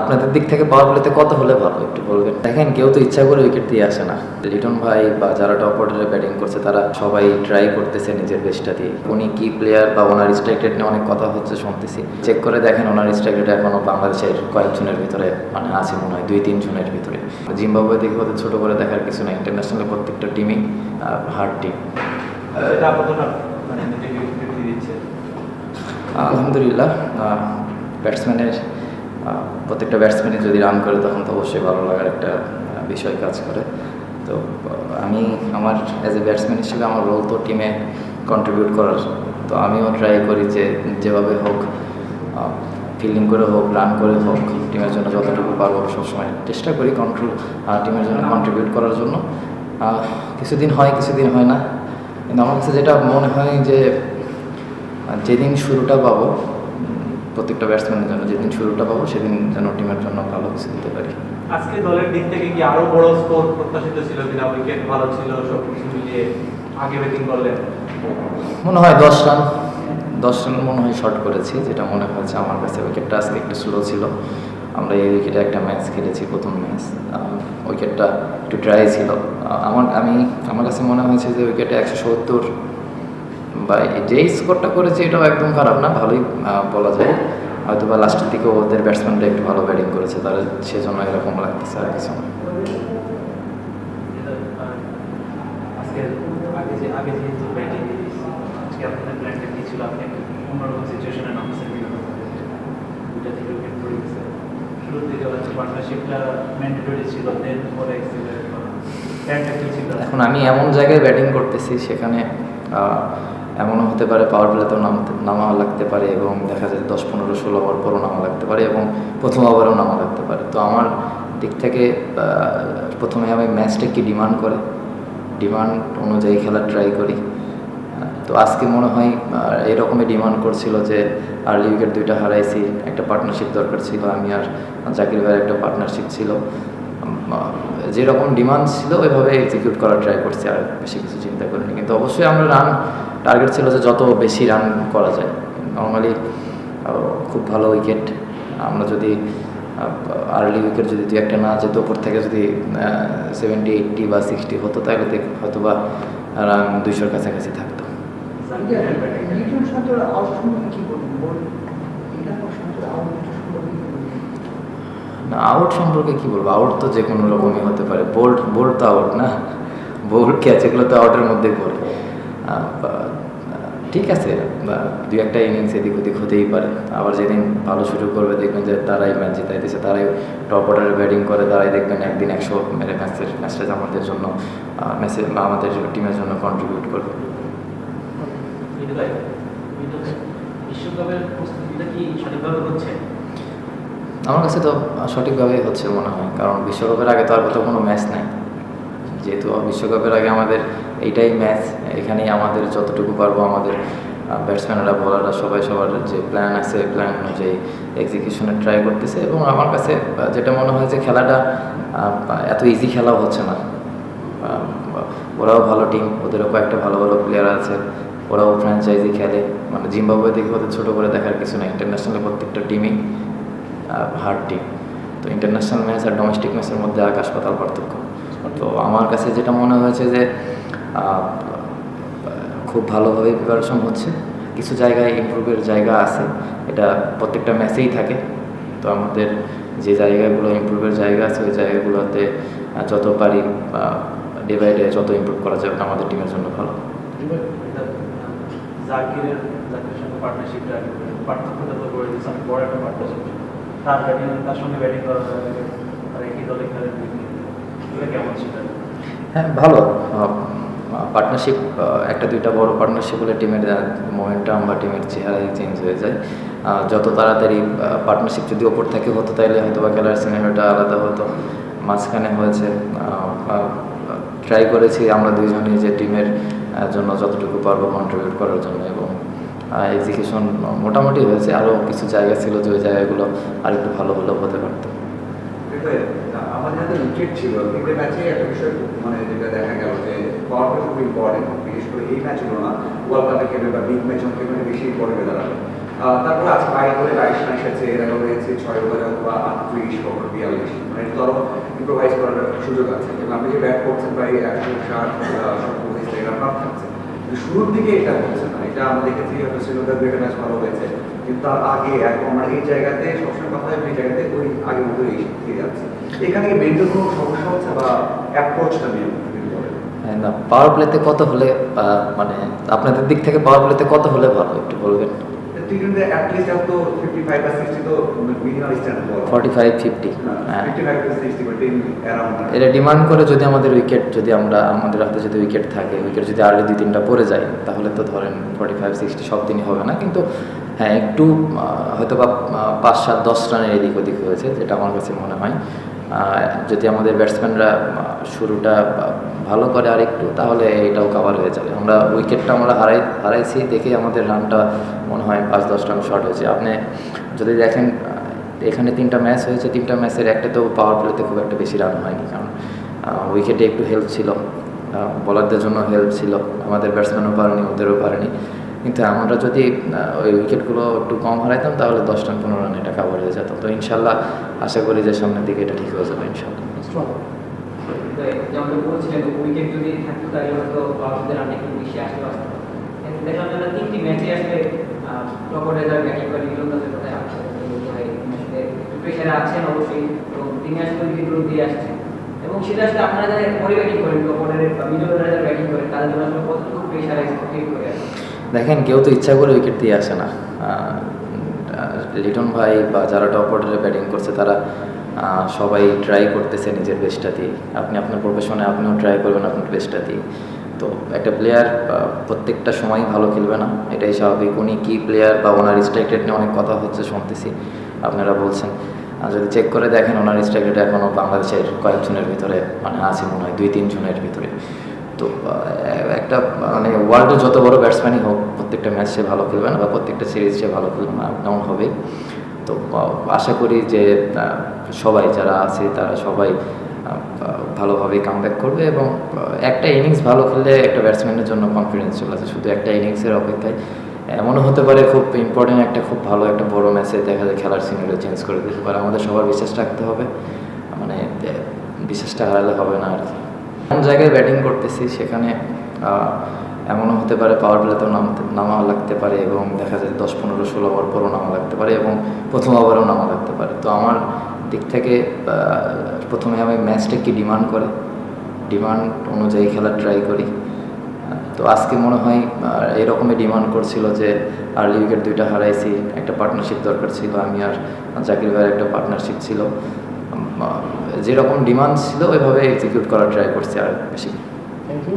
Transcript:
আপনাদের দিক থেকে পাওয়ার প্লেতে কত হলে ভালো একটু বলবেন? দেখেন কেউ তো ইচ্ছা করে উইকেট দিয়ে আসে না। লিটন ভাই বা যারা টপ অর্ডারে ব্যাটিং করছে তারা সবাই ট্রাই করতেছে নিজের বেস্টটা দিয়ে। উনি কি প্লেয়ার বা ওনার স্ট্রাইক রেট নিয়ে অনেক কথা হচ্ছে শুনতেছি। চেক করে দেখেন ওনার স্ট্রাইক রেট এখনও বাংলাদেশের কয়েকজনের ভিতরে মানে আছে মনে হয় দুই তিনজনের ভিতরে। জিম্বাবুয়ে দেখে ওদের ছোটো করে দেখার কিছু না ইন্টারন্যাশনাল প্রত্যেকটা টিমই হার্ড টিম আলহামদুলিল্লাহ ব্যাটসম্যানের প্রত্যেকটা ব্যাটসম্যানই যদি রান করে, তখন তো অবশ্যই ভালো লাগার একটা বিষয় কাজ করে। তো, আমি আমার অ্যাজ এ ব্যাটসম্যান হিসেবে আমার রোল তো টিমে কন্ট্রিবিউট করার। তো আমিও ট্রাই করি যে, যেভাবে হোক ফিল্ডিং করে হোক রান করে হোক টিমের জন্য যতটুকু পারব সবসময় চেষ্টা করি কন্ট্রোল টিমের জন্য কন্ট্রিবিউট করার জন্য। কিছুদিন হয় কিছুদিন হয় না। কিন্তু আমার কাছে যেটা মনে হয় যে যেদিন শুরুটা পাবো প্রত্যেকটা ব্যাটসম্যানের জন্য যেদিন শুরুটা পাবো সেদিন যেন টিমের জন্য ভালো কিছু দিতে পারি। আজকে দলের দিক থেকে কি আরও বড় স্কোর প্রত্যাশিত ছিল কিনা? উইকেট ভালো ছিল সব কিছু মিলিয়ে আগে ব্যাটিং করলেন? মনে হয় দশ রান দশ রান মনে হয় শর্ট করেছি যেটা মনে হয়েছে আমার কাছে উইকেটটা আজকে একটু স্লো ছিল। আমরা এই উইকেটে একটা ম্যাচ খেলেছি প্রথম ম্যাচ উইকেটটা একটু ড্রাই ছিল। আমার আমি আমার কাছে মনে হয়েছে যে উইকেটে একশো সত্তর বা যেই স্কোরটা করেছে এটাও একদম খারাপ না ভালোই বলা যায়। হয়তো বা লাস্টের দিকে ওদের ব্যাটসম্যানরা একটু ভালো ব্যাটিং করেছে তারা সেজন্য এরকম লাগতেছে আর কিছু যে এখন আমি এমন জায়গায় ব্যাটিং করতেছি সেখানে এমনও হতে পারে পাওয়ার প্লেতেও নামতে নামা লাগতে পারে এবং দেখা যায় দশ, পনেরো, ষোলো ওভার পরও নামা লাগতে পারে এবং প্রথম ওভারেও নামা লাগতে পারে। তো আমার দিক থেকে প্রথমে আমি ম্যাচটা কি ডিমান্ড করে? ডিমান্ড অনুযায়ী খেলার ট্রাই করি। তো আজকে মনে হয় এরকমই ডিমান্ড করছিল যে আর্লি উইকেট দুইটা হারাইছি, একটা পার্টনারশিপ দরকার ছিল, আমি আর জাকির ভাইয়ের একটা পার্টনারশিপ ছিল। যেরকম ডিমান্ড ছিল, ওইভাবে এক্সিকিউট করার ট্রাই করছি, আর বেশি কিছু চিন্তা করিনি। কিন্তু অবশ্যই আমরা রান টার্গেট ছিল যে যত বেশি রান করা যায়। নর্মালি খুব ভালো উইকেট আমরা যদি আর্লি উইকেট যদি দু একটা না যেত ওপর থেকে যদি সেভেন্টি এইটটি বা সিক্সটি হতো, তাহলে হয়তো বা রান দুইশোর কাছাকাছি থাকতো জাকিরের ব্যাটিং লিটন সন্তর আউট সম্পর্কে কি বলবেন বল লিটন সন্তর আউট সম্পর্কে কি বলবেন আউট সম্পর্কে কি বলব? আউট তো যে কোনো রকমই হতে পারে। বোল্ড বোল্ড তো আউট না? বোল্ড ক্যাচ এগুলো তো আউটের মধ্যেই পড়ে। বা- ঠিক আছে, বা, দুই একটা ইনিংস এদিক ওদিক হতেই পারে। আবার যেদিন ভালো শুরু করবে, দেখবেন যে তারাই ম্যাচ জিতাইতেছে তারাই টপ অর্ডারে ব্যাটিং করে, তারাই দেখবেন একদিন একশো মেরে ম্যাচের ম্যাচটা আমাদের জন্য ম্যাচে আমাদের টিমের জন্য কন্ট্রিবিউট করবে। বিশ্বকাপের প্রস্তুতিটা কি সঠিকভাবে হচ্ছে? আমার কাছে তো সঠিকভাবেই হচ্ছে মনে হয়, কারণ বিশ্বকাপের আগে তো আর কোথাও কোনো ম্যাচ নাই। যেহেতু বিশ্বকাপের আগে আমাদের এইটাই ম্যাচ এখানেই আমাদের যতটুকু পারব আমাদের ব্যাটসম্যানরা বলাররা সবাই সবার যে প্ল্যান আছে প্ল্যান অনুযায়ী এক্সিকিউশনে ট্রাই করতেছে এবং আমার কাছে যেটা মনে হয় যে খেলাটা এত ইজি খেলাও হচ্ছে না। ওরাও ভালো টিম ওদেরও কয়েকটা ভালো ভালো প্লেয়ার আছে, ওরাও ফ্র্যাঞ্চাইজি খেলে। মানে জিম্বাবুয়ে দেখে ওদের ছোটো করে দেখার কিছু না ইন্টারন্যাশনাল প্রত্যেকটা টিমই হার্ড টিম তো ইন্টারন্যাশনাল ম্যাচ আর ডোমেস্টিক ম্যাচের মধ্যে আকাশ পাতাল পার্থক্য। তো আমার কাছে যেটা মনে হয়েছে যে খুব ভালোভাবে প্রিপারেশন হচ্ছে। কিছু জায়গায় ইমপ্রুভের জায়গা আছে। এটা প্রত্যেকটা ম্যাচেই থাকে। তো আমাদের যে জায়গাগুলো ইমপ্রুভের জায়গা আছে, ওই জায়গাগুলোতে যত পারি ডে বাই ডে যত ইম্প্রুভ করা যাবে আমাদের টিমের জন্য ভালো। জাকিরের জাকিরের সঙ্গে পার্টনারশিপটা পার্থক্যটা বড় একটা পার্টনারশিপ তার ব্যাটিং তার সঙ্গে ব্যাটিং আর একই দলে খেলেন কেমন ছিল? হ্যাঁ ভালো। পার্টনারশিপ একটা দুইটা বড় পার্টনারশিপ হলে টিমের মোমেন্টাম বা টিমের চেহারাই চেঞ্জ হয়ে যায়। যত তাড়াতাড়ি পার্টনারশিপ যদি ওপর থেকে হতো তাহলে হয়তো বা খেলার সিনেমাটা আলাদা হতো। মাঝখানে হয়েছে ট্রাই করেছি আমরা দুইজনই যে টিমের জন্য যতটুকু পারব কন্ট্রিবিউট করার জন্য এবং এক্সিকিউশন মোটামুটি হয়েছে আরও কিছু জায়গা ছিল যে ওই জায়গাগুলো আরেকটু ভালো হলেও হতে পারতো একটা মানে বা বেশি তারপরে বাইরে ছয় কখনো বিয়াল্লিশ মানে ইম্প্রোভাইজ করার সুযোগ আছে যে একশো শুরুর দিকে এটা হচ্ছে না। এটা আমরা দেখেছি হয়তো শ্রীলঙ্কার দুইটা ভালো হয়েছে কিন্তু তার আগে আমরা এই জায়গাতে সবসময় কথা এই জায়গাতে ওই আগে মতো এই থেকে যাচ্ছে। এখানে মেন্টাল কোনো সমস্যা হচ্ছে বা অ্যাপ্রোচটা নিয়ে না পাওয়ার প্লেতে কত হলে মানে আপনাদের দিক থেকে পাওয়ার প্লেতে কত হলে ভালো, একটু বলবেন? টি টোয়েন্টি অ্যাটলিস্ট এত ফিফটি ফাইভ বা সিক্সটি তো মিনিমাম স্ট্যান্ডার্ড বল ফর্টি ফাইভ ফিফটি হ্যাঁ অ্যারাউন্ড এটা ডিমান্ড করে যদি আমাদের উইকেট যদি আমরা আমাদের হাতে যদি উইকেট থাকে উইকেট যদি আর্লি দুই তিনটা পড়ে যায় তাহলে তো ধরেন ফর্টি ফাইভ সিক্সটি সব দিনই হবে না। কিন্তু হ্যাঁ একটু হয়তো বা পাঁচ সাত দশ রানের এদিক ওদিক হয়েছে যেটা আমার কাছে মনে হয়। যদি আমাদের ব্যাটসম্যানরা শুরুটা ভালো করে আর একটু তাহলে এটাও কাভার হয়ে যাবে। আমরা উইকেটটা আমরা হারাই, হারাইছি দেখে আমাদের রানটা মনে হয় পাঁচ, দশ রান শর্ট হয়েছে। আপনি যদি দেখেন এখানে তিনটা ম্যাচ হয়েছে, তিনটা ম্যাচের একটা তো পাওয়ার প্লেতে খুব একটা বেশি রান হয়নি। কারণ উইকেটে একটু হেল্প ছিল। বলারদের জন্য হেল্প ছিল। আমাদের ব্যাটসম্যানও পারেনি, ওদেরও পারেনি। কিন্তু আমরা যদি ওই উইকেটগুলো একটু কম হারাইতাম, তাহলে দশ রান পনেরো রান এটা কাভার হয়ে যেত। তো ইনশাল্লাহ আশা করি যে সামনের দিকে এটা ঠিক হয়ে যাবে ইনশাল্লাহ। এবং দিয়ে এবং সেটা আপনারা যারা ব্যাটিং করেন, তাদের জন্য করে দেখেন, কেউ তো ইচ্ছা করে উইকেট দিয়ে আসে না। লিটন ভাই বা যারা টপ অর্ডারে ব্যাটিং করছে, তারা সবাই ট্রাই করতেছে নিজের বেস্টটা দিয়ে। আপনি আপনার প্রফেশনে আপনিও ট্রাই করবেন আপনার বেস্টটা দিয়ে। তো একটা প্লেয়ার প্রত্যেকটা সময় ভালো খেলবে না, এটাই স্বাভাবিক। উনি কী প্লেয়ার বা ওনার স্ট্রাইক রেট নিয়ে অনেক কথা হচ্ছে, শুনতেছি। আপনারা বলছেন। আর যদি চেক করে দেখেন, ওনার স্ট্রাইক রেট এখনও বাংলাদেশের কয়েকজনের ভিতরে মানে আছে মনে হয় দুই তিনজনের ভিতরে। তো একটা মানে ওয়ার্ল্ডের যত বড় ব্যাটসম্যানই হোক, প্রত্যেকটা ম্যাচ সে ভালো খেলবে না বা প্রত্যেকটা সিরিজ সে ভালো খেলবে না ডাউন হবে। তো আশা করি যে সবাই যারা আছে, তারা সবাই ভালোভাবে কামব্যাক করবে এবং একটা ইনিংস ভালো খেললে একটা ব্যাটসম্যানের জন্য কনফিডেন্স চলে আসে। শুধু একটা ইনিংসের অপেক্ষায়, এমনও হতে পারে খুব ইম্পর্টেন্ট একটা, খুব ভালো একটা, বড় ম্যাচে দেখা যায় খেলার সিনারিও চেঞ্জ করে দিতে পারে। আমাদের সবার বিশ্বাস রাখতে হবে। মানে বিশ্বাসটা হারালে হবে না আর কি। জায়গায় ব্যাটিং করতেছি, সেখানে এমনও হতে পারে পাওয়ার প্লেতেও নামতে নামা লাগতে পারে এবং দেখা যায় দশ, পনেরো, ষোলো ওভার পরও নামা লাগতে পারে এবং প্রথম ওভারেও নামা লাগতে পারে। তো আমার দিক থেকে প্রথমে আমি ম্যাচটা কি ডিমান্ড করে? ডিমান্ড অনুযায়ী খেলার ট্রাই করি। তো আজকে মনে হয় এরকমই ডিমান্ড করছিল যে আর্লি উইকেট দুইটা হারাইছি, একটা পার্টনারশিপ দরকার ছিল, আমি আর জাকির ভাইয়ের একটা পার্টনারশিপ ছিল। যেরকম ডিমান্ড ছিল ওইভাবে এক্সিকিউট করার ট্রাই করছি আর বেশি। Thank you